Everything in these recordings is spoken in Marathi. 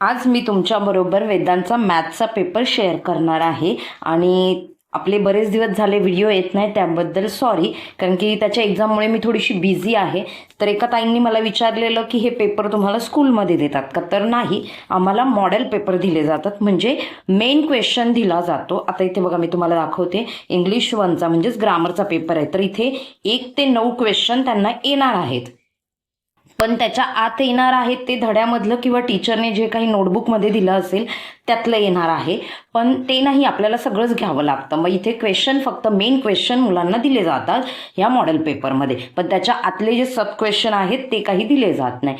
आज मी तुमच्याबरोबर वेदांचा मॅथचा पेपर शेअर करणार आहे. आणि आपले बरेच दिवस झाले व्हिडिओ येत नाही त्याबद्दल सॉरी कारण की त्याच्या एक्झाममुळे मी थोडीशी बिझी आहे. तर एका ताईंनी मला विचारलेलं की हे पेपर तुम्हाला स्कूलमध्ये देतात का? तर नाही. आम्हाला मॉडेल पेपर दिले जातात. म्हणजे मेन क्वेश्चन दिला जातो. आता इथे बघा मी तुम्हाला दाखवते. इंग्लिश वनचा म्हणजेच ग्रामरचा पेपर आहे. तर इथे एक ते नऊ क्वेश्चन त्यांना येणार आहेत. पण त्याच्या आत येणार आहे ते धड्यामधलं किंवा टीचरने जे काही नोटबुकमध्ये दिलं असेल त्यातलं येणार आहे. पण ते नाही आपल्याला सगळंच घ्यावं लागतं. मग इथे क्वेश्चन फक्त मेन क्वेश्चन मुलांना दिले जातात या मॉडेल पेपरमध्ये पण त्याच्या आतले जे सब क्वेश्चन आहेत ते काही दिले जात नाही.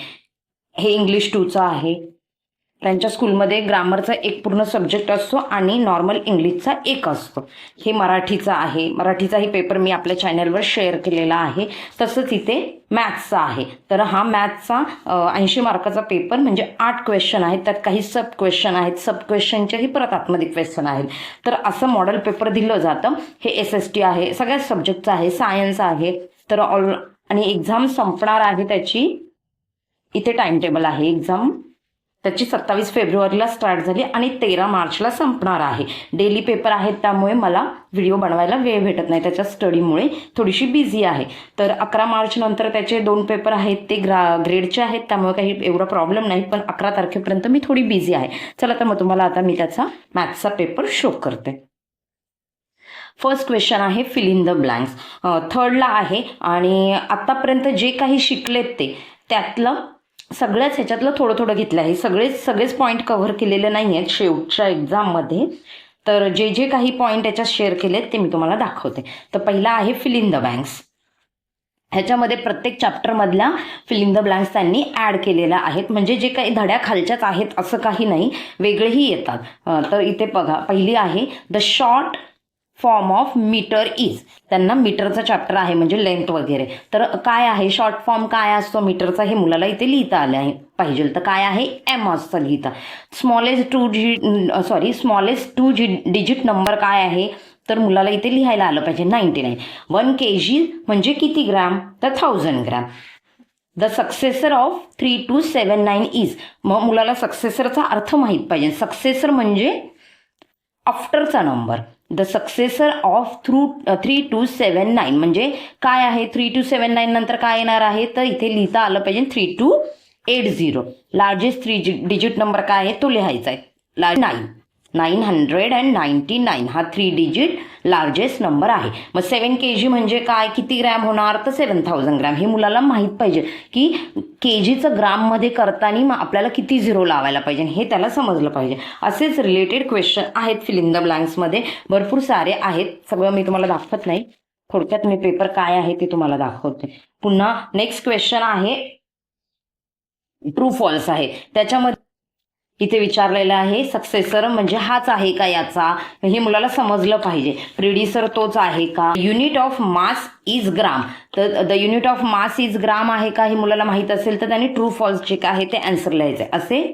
हे इंग्लिश टूचं आहे. त्यांच्या स्कूलमध्ये ग्रामरचा एक पूर्ण सब्जेक्ट असतो आणि नॉर्मल इंग्लिशचा एक असतो. हे मराठीचा आहे. मराठीचाही पेपर मी आपल्या चॅनलवर शेअर केलेला आहे. तसंच इथे मॅथ्सचा आहे. तर हा मॅथ्सचा ऐंशी मार्काचा पेपर म्हणजे आठ क्वेश्चन आहेत. त्यात काही सब क्वेश्चन आहेत. सब क्वेश्चनचेही परत आतमध्ये क्वेश्चन आहेत. तर असं मॉडेल पेपर दिलं जातं. हे एस एस टी आहे. सगळ्याच सब्जेक्टचं आहे. सायन्स आहे. तर ऑल आणि एक्झाम संपणार आहे त्याची इथे टाइम टेबल आहे. एक्झाम त्याची सत्तावीस फेब्रुवारीला स्टार्ट झाली आणि तेरा मार्चला संपणार आहे. डेली पेपर आहेत त्यामुळे मला व्हिडिओ बनवायला वेळ भेटत नाही. त्याच्या स्टडीमुळे थोडीशी बिझी आहे. तर अकरा मार्चनंतर त्याचे दोन पेपर आहेत ते ग्रा ग्रेडचे आहेत त्यामुळे काही एवढा प्रॉब्लेम नाही पण अकरा तारखेपर्यंत मी थोडी बिझी आहे. चला तर मग तुम्हाला आता मी त्याचा मॅथ्सचा पेपर शो करते. फर्स्ट क्वेश्चन आहे फिल इन द ब्लँक्स थर्डला आहे आणि आतापर्यंत जे काही शिकलेत ते त्यातलं सगळ्याच ह्याच्यातलं थोडं थोडं घेतलं आहे. सगळेच सगळेच पॉईंट कव्हर केलेले नाही आहेत शेवटच्या एक्झाममध्ये तर जे जे काही पॉईंट याच्यात शेअर केलेत ते मी तुम्हाला दाखवते. तर पहिला आहे फिल इन द बँक्स ह्याच्यामध्ये प्रत्येक चॅप्टरमधल्या फिलिंग द ब्लँक्स त्यांनी ॲड केलेल्या आहेत. म्हणजे जे काही धड्या खालच्याच आहेत असं काही नाही. वेगळेही येतात. तर इथे बघा पहिली आहे the short form of metre is. त्यांना मीटरचा चॅप्टर आहे म्हणजे लेंथ वगैरे. तर काय आहे? शॉर्ट फॉर्म काय असतो मीटरचा? हे मुलाला इथे लिहिता आलं आहे. पाहिजे तर काय आहे? एम असतं लिहिता. स्मॉलेस्ट टू जी सॉरी स्मॉलेस्ट टू जी डिजिट नंबर काय आहे? तर मुलाला इथे लिहायला आलं पाहिजे ninety nine one K G म्हणजे किती ग्रॅम? तर thousand gram. The successor of three two seven nine is मग मुलाला सक्सेसरचा अर्थ माहीत पाहिजे. सक्सेसर म्हणजे आफ्टरचा number. The successor of through three two seven nine म्हणजे काय आहे? थ्री टू सेवन नाईन नंतर काय येणार आहे? तर इथे लिहिता आलं पाहिजे three two eight zero largest three digit number काय आहे? तो लिहायचा आहे. Large nine nine hundred and ninety nine हा थ्री डिजिट लार्जेस्ट नंबर आहे मग सेवन के जी म्हणजे काय किती ग्रॅम होणार तर सेवन थाउजंड ग्रॅम हे मुलाला माहीत पाहिजे की के जीचं ग्राममध्ये करताना मग आपल्याला किती झिरो लावायला पाहिजे हे त्याला समजलं पाहिजे असेच रिलेटेड क्वेश्चन आहेत फिल इन द ब्लँक्समध्ये भरपूर सारे आहेत सगळं मी तुम्हाला दाखवत नाही थोडक्यात मी पेपर काय आहे ते तुम्हाला दाखवते पुन्हा नेक्स्ट क्वेश्चन आहे ट्रू फॉल्स आहे त्याच्यामध्ये इथे विचारलेलं आहे सक्सेसर म्हणजे हाच आहे का याचा? हे मुलाला समजलं पाहिजे. प्रिड्युसर तोच आहे का? Unit of mass is gram तर the unit of mass is gram आहे का हे मुलाला माहीत असेल तर त्यांनी ट्रू फॉल्स जे काय आहे ते आन्सर लिहायचे असे?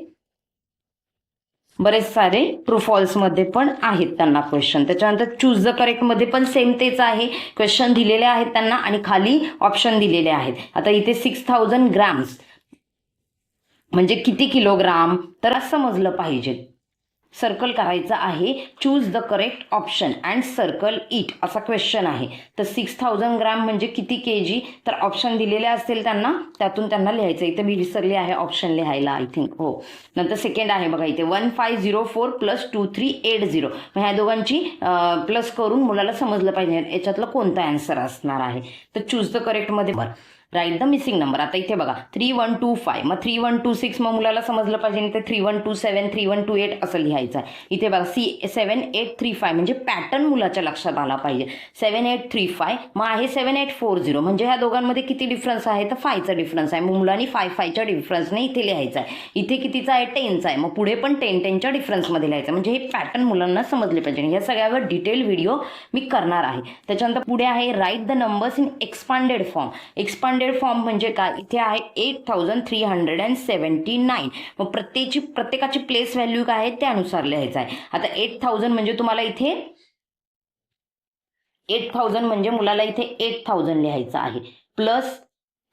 बरेच सारे ट्रू फॉल्समध्ये पण आहेत त्यांना क्वेश्चन त्याच्यानंतर चूज द करेक्टमध्ये पण सेम तेच आहे. क्वेश्चन दिलेले आहेत त्यांना आणि खाली ऑप्शन दिलेले आहेत. आता इथे सिक्स थाउजंड ग्रॅम्स म्हणजे किती किलोग्राम? तर समजलं पाहिजे. सर्कल करायचं आहे. Choose the correct option and circle it असा क्वेश्चन आहे. तर सिक्स थाउजंड ग्रॅम म्हणजे किती के जी तर ऑप्शन दिलेले असतील त्यांना त्यातून त्यांना लिहायचं. इथे मी विसरली आहे ऑप्शन लिहायला आय थिंक हो. नंतर सेकंड आहे बघा इथे. One five zero four plus two three eight zero मग ह्या दोघांची प्लस करून मुलाला समजलं पाहिजे. याच्यातलं कोणता अँसर असणार आहे? तर चूज द करेक्टमध्ये बरं राईट द मिसिंग नंबर आता इथे बघा. थ्री वन टू फाय मग थ्री वन टू सिक्स मग मुलाला समजलं पाहिजे. इथे three one two seven three one two eight असं लिहायचं आहे. इथे बघा see seven eight three five म्हणजे पॅटर्न मुलाच्या लक्षात आला पाहिजे. सेवन एट थ्री फाय मग आहे सेवन एट फोर झिरो म्हणजे ह्या दोघांमध्ये किती डिफरन्स आहे? तर फायचा डिफरन्स आहे. मग मुलांनी फाय फायच्या डिफरन्सने इथे लिहायचं आहे. इथे कितीचा आहे? टेनचा आहे. मग पुढे पण टेन टेनच्या डिफरन्समध्ये लिहायचं म्हणजे हे पॅटर्न मुलांना समजले पाहिजे. या सगळ्यावर डिटेल व्हिडिओ मी करणार आहे. त्याच्यानंतर पुढे आहे write the numbers in expanded form expanded form म्हणजे काय? इथे आहे eight thousand three hundred and seventy nine मग प्रत्येकची प्रत्येकाची प्लेस व्हॅल्यू काय आहे? त्यानुसार लिहायचं आहे. आता एट थाउजंड म्हणजे तुम्हाला इथे एट थाउजंड म्हणजे मुलाला इथे एट थाउजंड लिहायचं आहे. प्लस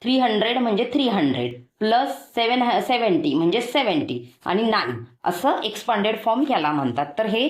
थ्री हंड्रेड म्हणजे three hundred plus seven seventy म्हणजे सेवन्टी आणि नाईन असं एक्सपांडेड फॉर्म याला म्हणतात. तर हे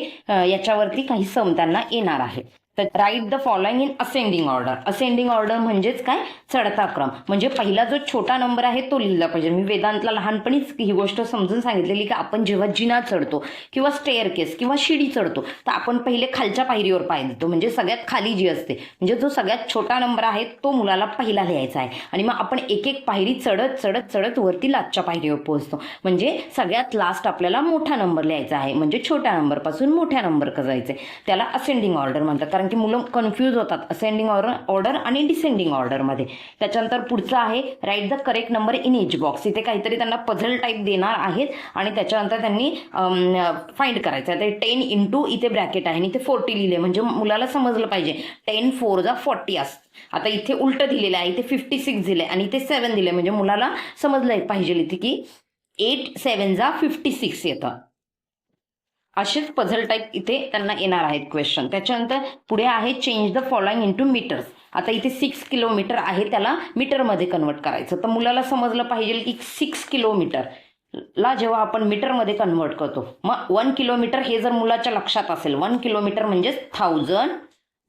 याच्यावरती काही सम त्यांना येणार आहे. तर write the following in ascending order ascending order म्हणजेच काय? चढता क्रम. म्हणजे पहिला जो छोटा नंबर आहे तो लिहिला पाहिजे. मी वेदांतला लहानपणीच ही गोष्ट समजून सांगितलेली की आपण जेव्हा जिना चढतो किंवा स्टेअर केस किंवा शिडी चढतो तर आपण पहिले खालच्या पायरीवर पाय देतो म्हणजे सगळ्यात खाली जी असते म्हणजे जो सगळ्यात छोटा नंबर आहे तो मुलाला पहिला लिहायचा आहे. आणि मग आपण एक एक पायरी चढत चढत चढत वरती लास्टच्या पायरीवर पोहोचतो. म्हणजे सगळ्यात लास्ट आपल्याला मोठा नंबर लिहायचा आहे. म्हणजे छोट्या नंबरपासून मोठ्या नंबर जायचे त्याला असेंडिंग ऑर्डर म्हणतात. कारण की मुलं कन्फ्यूज होतात. असेंडिंग ऑर्डर ऑर्डर आणि डिसेंडिंग ऑर्डरमध्ये त्याच्यानंतर पुढचं आहे write the correct number in each box इथे काहीतरी त्यांना पझल टाईप देणार आहेत आणि त्याच्यानंतर त्यांनी फाइंड करायचं आहे. ते टेन इंटू इथे ब्रॅकेट आहे आणि इथे फोर्टी लिहिले. म्हणजे मुलाला समजलं पाहिजे. टेन फोर जा फॉर्टी असतं. आता इथे उलट दिलेलं आहे. इथे फिफ्टी सिक्स दिले आणि इथे सेवन दिले म्हणजे मुलाला समजलं पाहिजे इथे की एट सेवन जा फिफ्टी सिक्स येतं. असेच पझल टाईप इथे त्यांना येणार आहेत क्वेश्चन त्याच्यानंतर पुढे आहे change the following into metres आता इथे सिक्स किलोमीटर आहे त्याला मीटरमध्ये कन्वर्ट करायचं. तर मुलाला समजलं पाहिजे की सिक्स किलोमीटर ला जेव्हा आपण मीटरमध्ये कन्वर्ट करतो मग वन किलोमीटर हे जर मुलाच्या लक्षात असेल वन किलोमीटर म्हणजेच थाउजंड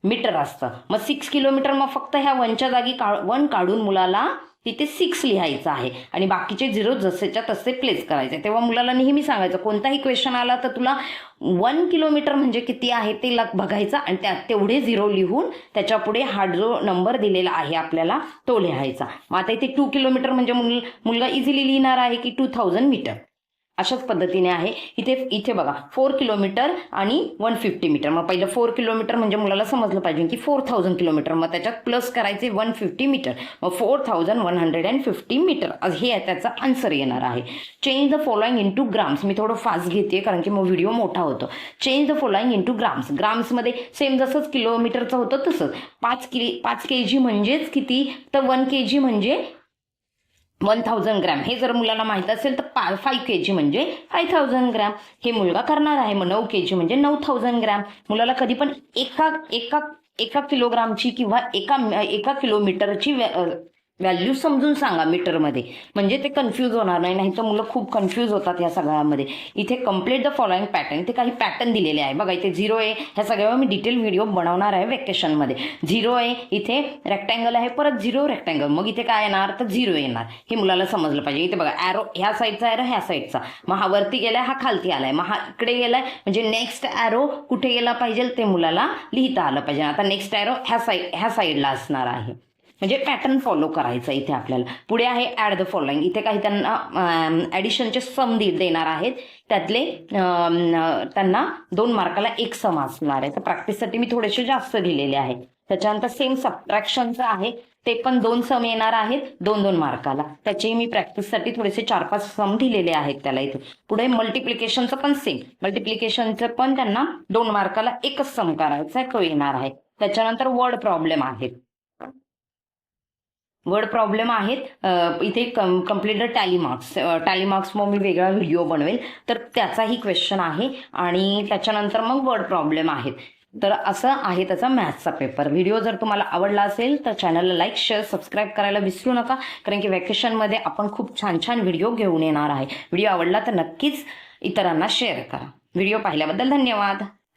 मीटर असतं. मग सिक्स किलोमीटर मग फक्त ह्या वनच्या जागी का वन काढून मुलाला तिथे सिक्स लिहायचं आहे. आणि बाकीचे झिरो जसेच्या तसे प्लेस करायचे. तेव्हा मुलाला नेहमी सांगायचं कोणताही क्वेश्चन आला तर तुला वन किलोमीटर म्हणजे किती आहे ते लग बघायचं आणि त्या तेवढे झिरो लिहून त्याच्या पुढे हा जो नंबर दिलेला आहे आपल्याला तो लिहायचा. मग आता इथे टू किलोमीटर म्हणजे मुल मुलगा इझिली लिहिणार आहे की टू थाउजंड मीटर अशाच पद्धतीने आहे. इथे इथे बघा फोर किलोमीटर आणि वन फिफ्टी मीटर मग पहिलं फोर किलोमीटर म्हणजे मुलाला समजलं पाहिजे की फोर थाउजंड किलोमीटर मग त्याच्यात प्लस करायचे वन फिफ्टी मीटर मग four thousand one hundred and fifty metre हे त्याचा आन्सर येणार आहे. Change the following into grams मी थोडं फास्ट घेते कारण की मग व्हिडिओ मोठा होतो. Change the following into grams ग्राम्समध्ये same जसंच किलोमीटरचं होतं तसंच. पाच किली पाच के जी म्हणजेच किती? तर वन के जी म्हणजे वन थाउजंड ग्रॅम. हे जर मुलाला माहीत असेल तर पा फाईव्ह के जी म्हणजे फाय थाउजंड ग्रॅम. हे मुलगा करणार आहे मग नऊ के जी म्हणजे नऊ थाउजंड ग्रॅम. मुलाला कधी पण एका एका एका किलोग्रामची किंवा एका एका किलोमीटरची व्हॅल्यू समजून सांगा मीटरमध्ये. म्हणजे ते कन्फ्यूज होणार नाही नाही तर मुलं खूप कन्फ्यूज होतात या सगळ्यामध्ये. इथे कंप्लीट द फॉलोइंग पॅटर्न इथे काही पॅटर्न दिलेले आहे. बघा इथे झिरो आहे ह्या सगळ्यावर मी डिटेल व्हिडिओ बनवणार आहे वेकेशनमध्ये झिरो आहे इथे रेक्टँगल आहे परत झिरो रेक्टँगल मग इथे काय येणार? तर झिरो येणार. हे मुलाला समजलं पाहिजे. इथे बघा ॲरो ह्या साईडचा ॲरो ह्या साईडचा मग हा वरती गेलाय हा खालती आलाय. मग हा इकडे गेलाय म्हणजे नेक्स्ट ॲरो कुठे गेला पाहिजे ते मुलाला लिहिता आलं पाहिजे. आता नेक्स्ट ॲरो ह्या साईड ह्या साईडला असणार आहे. म्हणजे पॅटर्न फॉलो करायचं इथे आपल्याला. पुढे आहे ॲड द फॉलोइंग इथे काही त्यांना ॲडिशनचे सम देणार आहेत. त्यातले त्यांना दोन मार्काला एक सम असणार आहे. तर प्रॅक्टिससाठी मी थोडेसे जास्त दिलेले आहे त्याच्यानंतर सेम सबट्रॅक्शनचं आहे. ते पण दोन सम येणार आहेत. दोन दोन मार्काला. त्याचेही मी प्रॅक्टिससाठी थोडेसे चार पाच सम दिलेले आहेत त्याला इथे. पुढे मल्टिप्लिकेशनचं पण सेम मल्टिप्लिकेशनचं पण त्यांना दोन मार्काला एकच सम करायचा आहे तो येणार आहे. त्याच्यानंतर वर्ड प्रॉब्लेम आहेत. वर्ड प्रॉब्लेम आहेत. इथे come complete the tally marks tally marks मग मी वेगळा व्हिडिओ बनवेल. तर त्याचाही क्वेश्चन आहे आणि त्याच्यानंतर मग वर्ड प्रॉब्लेम आहेत. तर असं आहे त्याचा मॅथ्सचा पेपर व्हिडिओ जर तुम्हाला आवडला असेल तर चॅनलला लाईक शेअर सबस्क्राईब करायला विसरू नका. कारण की वॅकेशनमध्ये आपण खूप छान छान व्हिडिओ घेऊन येणार आहे. व्हिडिओ आवडला तर नक्कीच इतरांना शेअर करा. व्हिडिओ पाहिल्याबद्दल धन्यवाद.